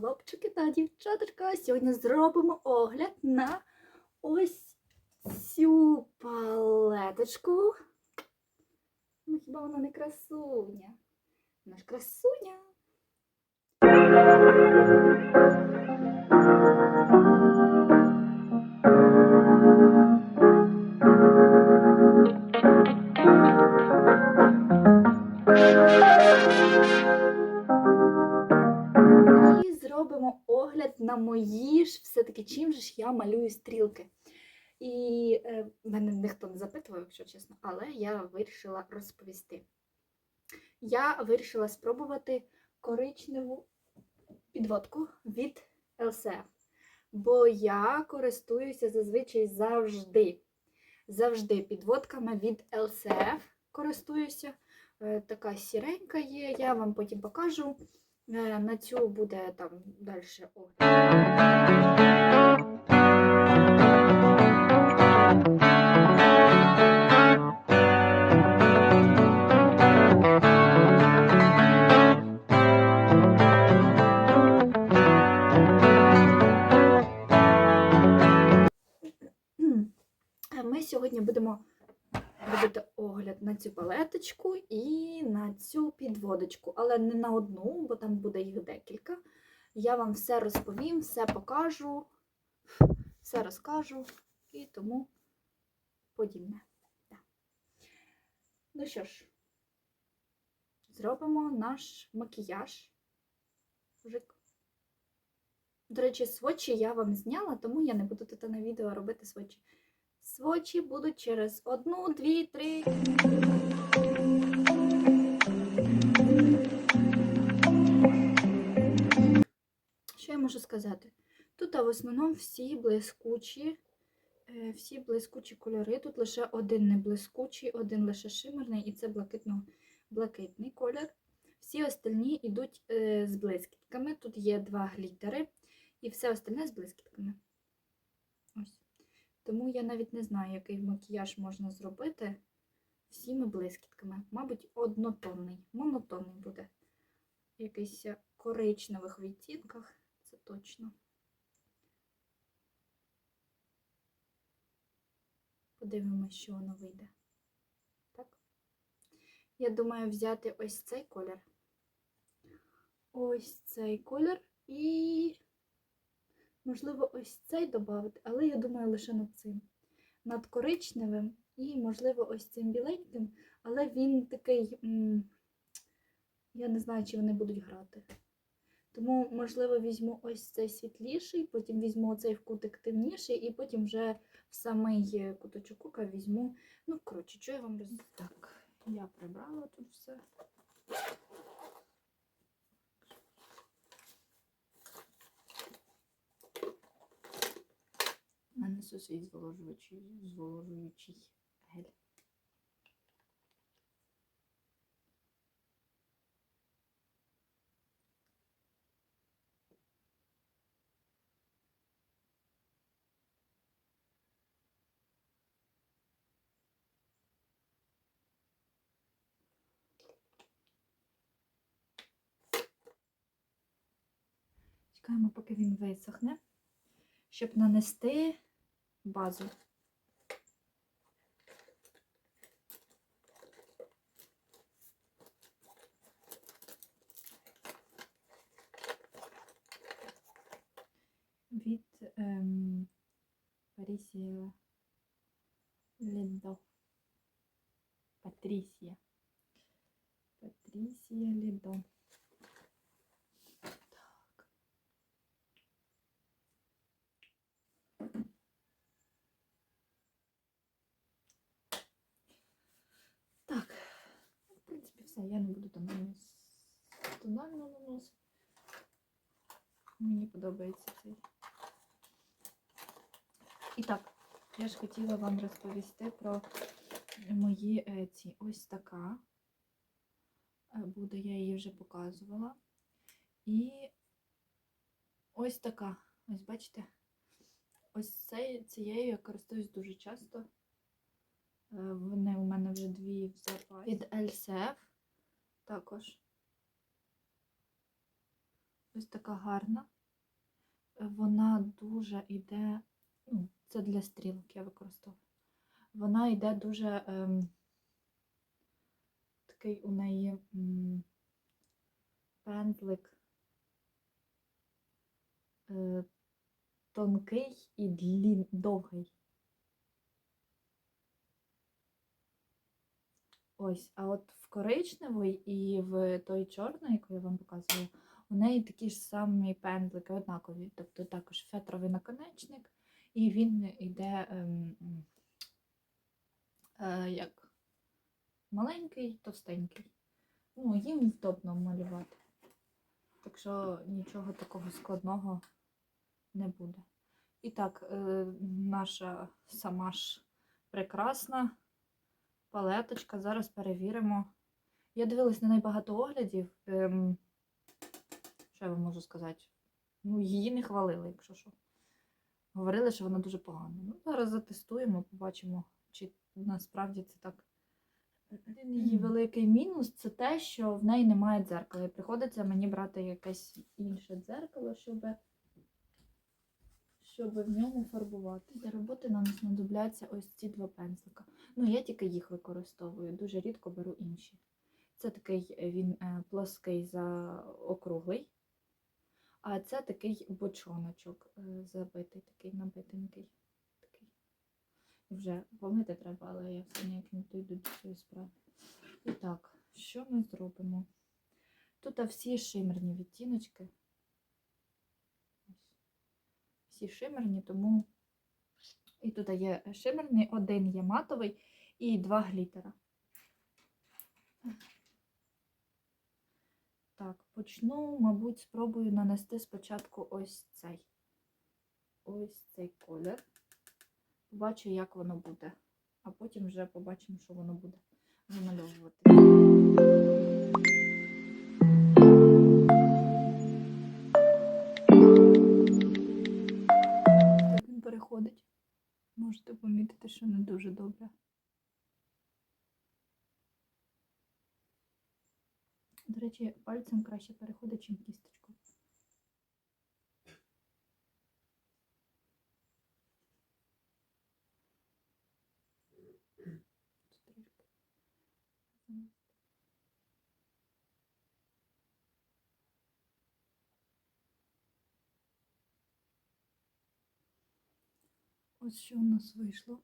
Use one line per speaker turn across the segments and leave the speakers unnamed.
хлопчики та дівчаточка. Сьогодні зробимо огляд на ось цю палеточку. Ну, хіба вона не красуня? Вона ж красуня. Чим же ж я малюю стрілки. І е, мене ніхто не запитував, якщо чесно, але я вирішила розповісти. Я вирішила спробувати коричневу підводку від LCF. Бо я користуюся зазвичай завжди. Завжди підводками від LCF користуюся. Е, Така сіренька є, я вам потім покажу. Е, На цю буде там далі Ми сьогодні будемо робити огляд на цю палеточку і на цю підводочку, але не на одну, бо там буде їх декілька. Я вам все розповім, все покажу, все розкажу і тому подібне. Так. Ну що ж, зробимо наш макіяж. Жик. До речі, свочі я вам зняла, тому я не буду тут на відео робити свочі. Свочі будуть через одну, дві, три. Що я можу сказати? Тут в основному всі блискучі, е, всі блискучі кольори. Тут лише один не блискучий, один лише шимерний, і це блакитно-блакитний колір. Всі остальні йдуть е, з блискітками. Тут є два глітери, і все остальне з блискітками. Тому я навіть не знаю, який макіяж можна зробити всіми блискітками. Мабуть, однотонний, монотонний буде. В якихось коричневих відтінках, це точно. Подивимося, що воно вийде. Так? Я думаю взяти ось цей колір. Ось цей колір і Можливо, ось цей додати, але я думаю лише над цим. Над коричневим і, можливо, ось цим біленьким, але він такий, я не знаю, чи вони будуть грати. Тому, можливо, візьму ось цей світліший, потім візьму оцей вкутик темніший, і потім вже в самий куточок кука візьму. Ну, коротше, що я вам роз... Так, я прибрала тут все. Нанесу свій зволожуючий, зволожуючий гель. Чекаємо, поки він висохне, щоб нанести базу. Від ем, Парісія Ледо. Патрісія. Патрісія Ледо. Все, я не буду там тонально наносити. Мені подобається цей. І так, я ж хотіла вам розповісти про мої е, ці. Ось така е, буде, я її вже показувала. І ось така. Ось бачите? Ось цей, цією я користуюсь дуже часто. Е, Вони у мене вже дві в запасі. Від LCF також.
Ось така гарна. Е, Вона дуже йде, ну, це для стрілок я використовую. Вона йде дуже ем, такий у неї м, пензлик е, тонкий і длін, довгий. Ось, а от в коричневий і в той чорний, яку я вам показувала, у неї такі ж самі пензлики однакові. Тобто також фетровий наконечник, і він йде ем, е, як маленький, товстенький. Ну, їм вдобно малювати. Так що нічого такого складного не буде. І так, е, наша сама ж прекрасна палеточка. Зараз перевіримо. Я дивилась на неї багато оглядів. Ем, що я вам можу сказати? Ну, її не хвалили, якщо що. Говорили, що вона дуже погана. Ну, зараз затестуємо, побачимо, чи насправді це так. Один її великий мінус це те, що в неї немає дзеркала. І приходиться мені брати якесь інше дзеркало, щоб, щоб в ньому фарбувати. Для роботи нам знадобляться ось ці два пензлика. Ну, я тільки їх використовую, дуже рідко беру інші. Це такий е, він е, плоский заокруглий, а це такий бочоночок е, забитий, такий набитенький. Такий. Вже помити треба, але я все ніяк не дійду до цієї справи. І так, що ми зробимо? Тут всі шимерні відтіночки. Всі шимерні, тому і тут є шимерний, один є матовий і два глітера. Так, почну, мабуть, спробую нанести спочатку ось цей. Ось цей колір. Побачу, як воно буде. А потім вже побачимо, що воно буде вимальовувати. Переходить. Можете помітити, що не дуже добре. До речі, пальцем краще переходить, чим кісточкою. Ось що у нас вийшло.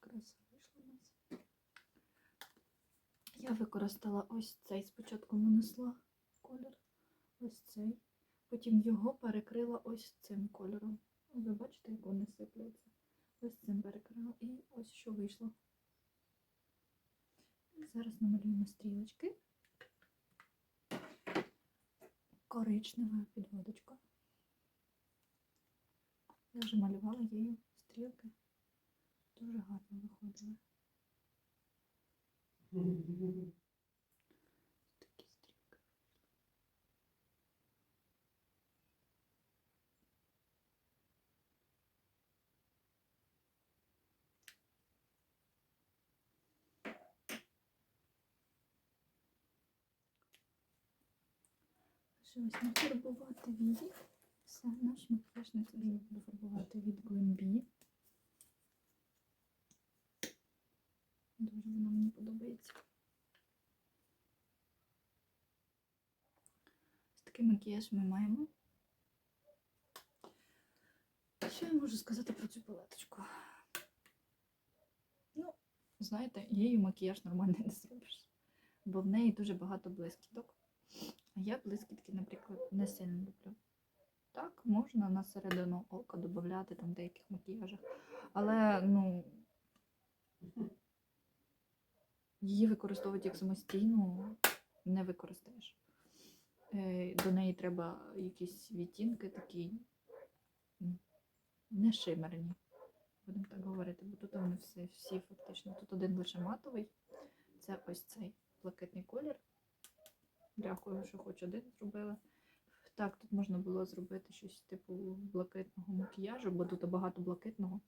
Краса вийшла у нас. Я використала ось цей спочатку нанесла колір, ось цей. Потім його перекрила ось цим кольором. Ви бачите, як вони сипляться. Ось цим перекрила. І ось що вийшло. Зараз намалюємо стрілочки. Коричнева підводочка. Я вже малювала її стрілки. Дуже гарно виходили. Такі стрілки. Лишилось нафарбувати вії. Все, наш макіяж не тобі буду фарбувати від Glambi. Дуже вона мені подобається. Ось такий макіяж ми маємо. Що я можу сказати про цю палеточку? Ну, знаєте, її макіяж нормально не зробиш, бо в неї дуже багато блискіток. А я блискітки, наприклад, не сильно люблю. Так, можна на середину ока додати там в деяких макіяжах. Але, ну, її використовувати як самостійну не використаєш. Е, До неї треба якісь відтінки такі не шимерні. Будемо так говорити, бо тут вони всі, всі фактично. Тут один лише матовий. Це ось цей блакитний колір. Дякую, що хоч один зробила. Так, тут можна було зробити щось типу блакитного макіяжу, бо тут багато блакитного.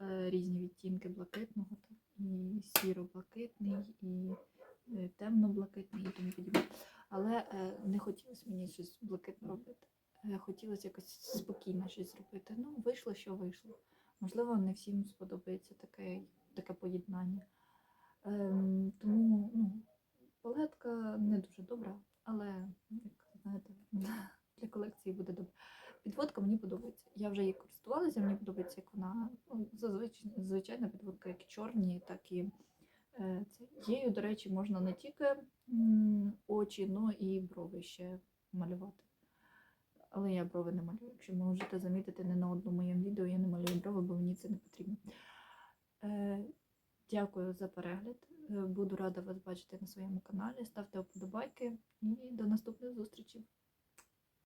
Е, Різні відтінки блакитного, і сіро-блакитний, і е, темно-блакитний і тому подібне. Але е, не хотілося мені щось блакитне робити. Хотілося якось спокійно щось зробити. Ну, вийшло, що вийшло. Можливо, не всім сподобається таке, таке поєднання. Ем, тому ну, палетка не дуже добра, але як знаєте, для колекції буде добре. Підводка мені подобається. Я вже її користувалася, мені подобається, як вона ну, зазвичай звичайна підводка, як чорні, так і е, це. Її, до речі, можна не тільки очі, але і брови ще малювати. Але я брови не малюю. Якщо можете замітити, не на одному моєму відео я не малюю брови, бо мені це не потрібно. Е, дякую за перегляд. Е, Буду рада вас бачити на своєму каналі. Ставте вподобайки і до наступних зустрічей.